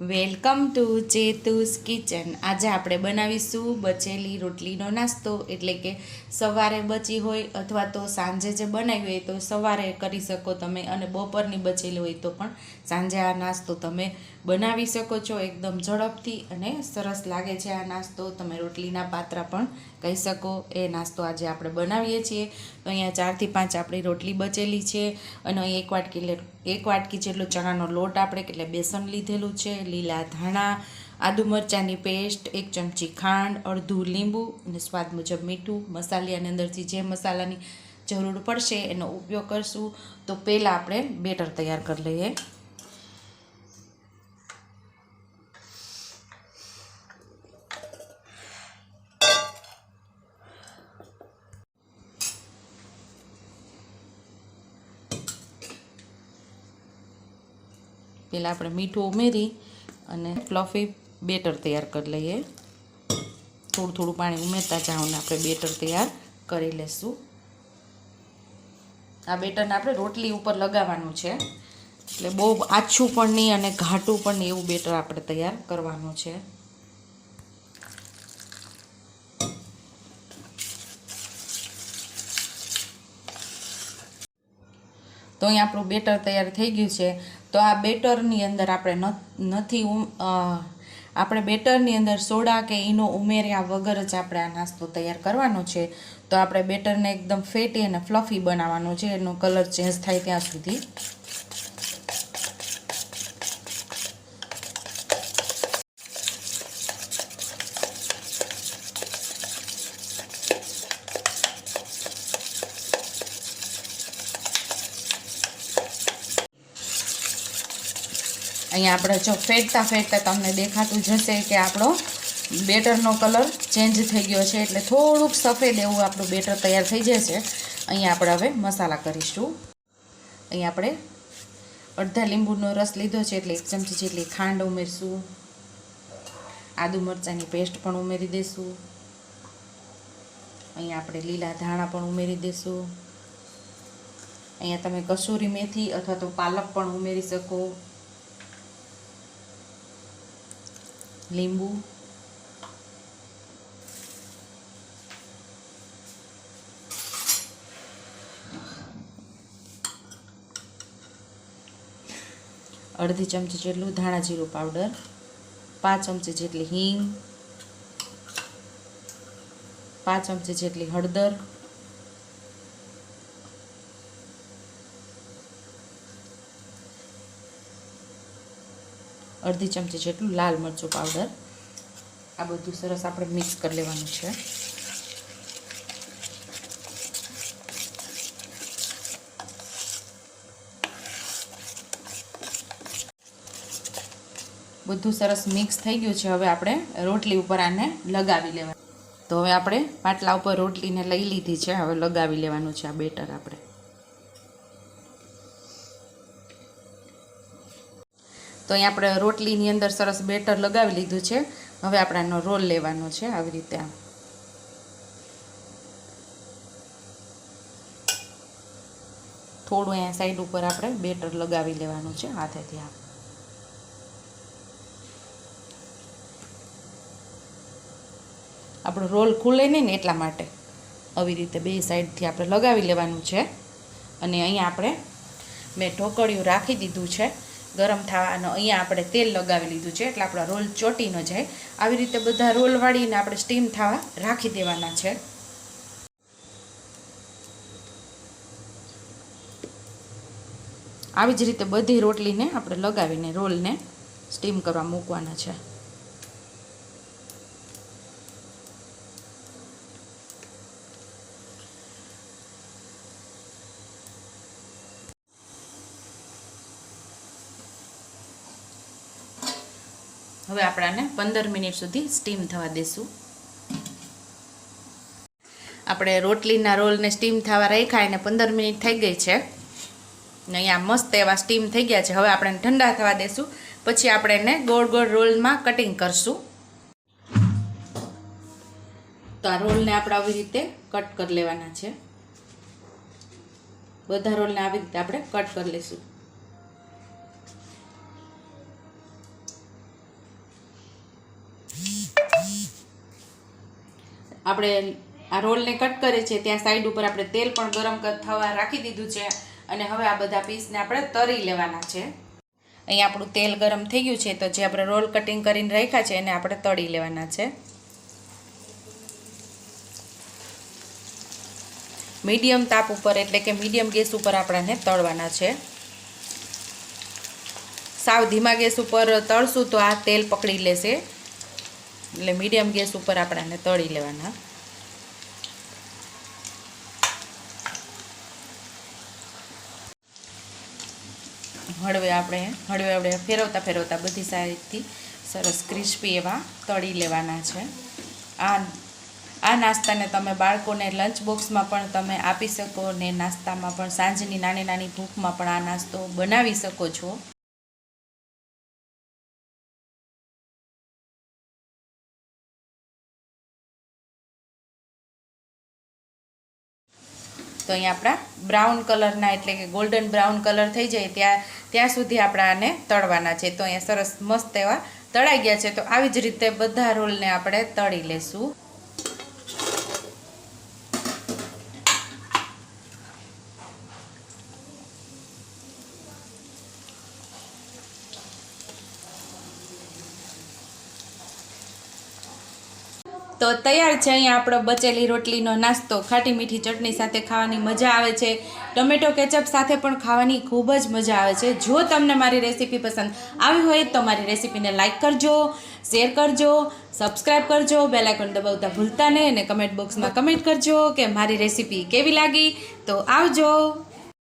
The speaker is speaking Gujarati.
Welcome to ચેતુસ kitchen. આજે આપણે બનાવીશું બચેલી રોટલીનો નાસ્તો, એટલે કે સવારે બચી હોય અથવા તો સાંજે જે બનાવી હોય તો સવારે કરી શકો તમે અને બપોરની બચેલી હોય તો પણ સાંજે આ નાસ્તો તમે બનાવી શકો છો. એકદમ ઝડપથી અને સરસ લાગે છે આ નાસ્તો. તમે રોટલીના પાત્રા પણ કહી શકો. એ નાસ્તો આજે આપણે બનાવીએ છીએ. તો અહીંયા ચારથી પાંચ આપણી રોટલી બચેલી છે અને અહીં એક વાટકી એક વાટકી જેટલો ચણાનો લોટ આપણે એટલે બેસન લીધેલું છે લીલા ધાણા, આદુ મરચાંની પેસ્ટ, એક ચમચી ખાંડ, અડધું લીંબુ અને સ્વાદ મુજબ મીઠું. મસાલિયાની અંદરથી જે મસાલાની જરૂર પડશે એનો ઉપયોગ કરશું. તો પહેલાં આપણે બેટર તૈયાર કરી લઈએ. પહેલાં આપણે મીઠું ઉમેરી અને ફ્લફી બેટર તૈયાર કરી લઈએ. થોડું થોડું પાણી ઉમેરતા જાઓને આપણે બેટર તૈયાર કરી લઈશું આ બેટરને આપણે રોટલી ઉપર લગાવવાનું છે. એટલે બહુ આછું પણ નહીં અને ઘાટું પણ નહીં એવું બેટર આપણે તૈયાર કરવાનું છે. તો અહીં આપણું બેટર તૈયાર થઈ ગયું છે. તો આ બેટરની અંદર આપણે નથી આપણે બેટરની અંદર સોડા કે ઈનો ઉમેર્યા વગર જ આપણે આ નાસ્તો તૈયાર કરવાનો છે. તો આપણે બેટરને એકદમ ફેટી અને ફ્લફી બનાવવાનો છે. એનો કલર ચેન્જ થાય ત્યાં સુધી. અહીંયા આપણે જો ફેટતા ફેટતા તમને દેખાતું જશે કે આપણો બેટરનો કલર ચેન્જ થઈ ગયો છે. એટલે થોડુંક સફેદ એવું આપણું બેટર તૈયાર થઈ જશે. અહીંયા આપણે હવે મસાલા કરીશું. અહીંયા આપણે અડધા લીંબુનો રસ લીધો છે એટલે એક ચમચી જેટલી ખાંડ ઉમેરશું. આદુ મરચાંની પેસ્ટ પણ ઉમેરી દઈશું અહીંયા આપણે લીલા ધાણા પણ ઉમેરી દઈશું અહીંયા તમે કસૂરી મેથી અથવા તો પાલક પણ ઉમેરી શકો. લીંબુ અડધી ચમચી જેટલું ધાણા જીરું પાવડર પાંચ ચમચી જેટલી હિંગ પાંચ ચમચી જેટલી હળદર અડધી ચમચી જેટલું લાલ મરચું પાવડર આ બધું સરસ આપણે મિક્સ કરી લેવાનું છે. બધું સરસ મિક્સ થઈ ગયું છે. હવે આપણે રોટલી ઉપર આને લગાવી લેવાનું તો હવે આપણે પાટલા ઉપર રોટલીને લઈ લીધી છે. હવે લગાવી લેવાનું છે આ બેટર આપણે. તો અહીં આપણે રોટલીની અંદર સરસ બેટર લગાવી લીધું છે. હવે આપણે આનો રોલ લેવાનો છે આવી રીતે થોડું અહીંયા સાઈડ ઉપર આપણે બેટર લગાવી લેવાનું છે હાથેથી આમ. આપણો રોલ ખુલે નહીં ને એટલા માટે. આવી રીતે બે સાઈડથી આપણે લગાવી લેવાનું છે. અને અહીંયા આપણે મેં ઢોકળિયું રાખી દીધું છે. ગરમ થવાનો અહીંયા આપણે તેલ લગાવી લીધું છે એટલે આપણા રોલ ચોટી ન જાય આવી રીતે બધા રોલ વાળીને આપણે સ્ટીમ થવા રાખી દેવાના છે. આવી જ રીતે બધી રોટલીને આપણે લગાવીને રોલને સ્ટીમ કરવા મૂકવાના છે. હવે આપણાને પંદર મિનિટ સુધી સ્ટીમ થવા દેશું. આપણે રોટલીના રોલને સ્ટીમ થવા રાખ્યા એને પંદર મિનિટ થઈ ગઈ છે. ને અહીંયા મસ્ત એવા સ્ટીમ થઈ ગયા છે. હવે આપણે ઠંડા થવા દેશું. પછી આપણે એને ગોળ ગોળ રોલમાં કટિંગ કરશું. તો આ રોલને આપણે આવી રીતે કટ કરી લેવાના છે. બધા રોલને આવી રીતે આપણે કટ કરી લઈશું આપણે આ રોલને કટ કરે છે ત્યાં સાઈડ ઉપર આપણે તેલ પણ ગરમ થવા રાખી દીધું છે અને હવે આ બધા પીસને આપણે તરી લેવાના છે. અહીં આપણું તેલ ગરમ થઈ ગયું છે, તો જે આપણે રોલ કટિંગ કરીને રાખ્યા છે એને આપણે તળી લેવાના છે. મીડિયમ તાપ ઉપર, એટલે કે મીડિયમ ગેસ ઉપર આપણાને તળવાના છે. સાવ ધીમા ગેસ ઉપર તળશું તો આ તેલ પકડી લેશે. એટલે મીડિયમ ગેસ ઉપર આપણે એને તળી લેવાના. હળવે આપણે હળવે આપણે ફેરવતા ફેરવતા બધી સાઈડથી સરસ ક્રિસ્પી એવા તળી લેવાના છે. આ આ નાસ્તાને તમે બાળકોને લંચ બોક્સમાં પણ તમે આપી શકો ને નાસ્તામાં પણ સાંજની નાની નાની ભૂખમાં પણ આ નાસ્તો બનાવી શકો છો. તો અહીંયા આપણા બ્રાઉન કલરના એટલે કે ગોલ્ડન બ્રાઉન કલર થઈ જાય ત્યાં ત્યાં સુધી આપણા આને તળવાના છે. તો અહીંયા સરસ મસ્ત એવા તળાઈ ગયા છે. તો આવી જ રીતે બધા રોલને આપણે તળી લેશું. તો તૈયાર છે અહીંયા આપણો બચેલી રોટલીનો નાસ્તો. ખાટી મીઠી ચટણી સાથે ખાવાની મજા આવે છે. ટમેટો કેચઅપ સાથે પણ ખાવાની ખૂબ જ મજા આવે છે. જો તમને મારી રેસીપી પસંદ આવી હોય તો મારી રેસીપીને લાઇક કરજો, શેર કરજો સબસ્ક્રાઈબ કરજો, બેલ દબાવતા ભૂલતા નહીં અને કમેન્ટ બોક્સમાં કમેન્ટ કરજો કે મારી રેસીપી કેવી લાગી. તો આવજો.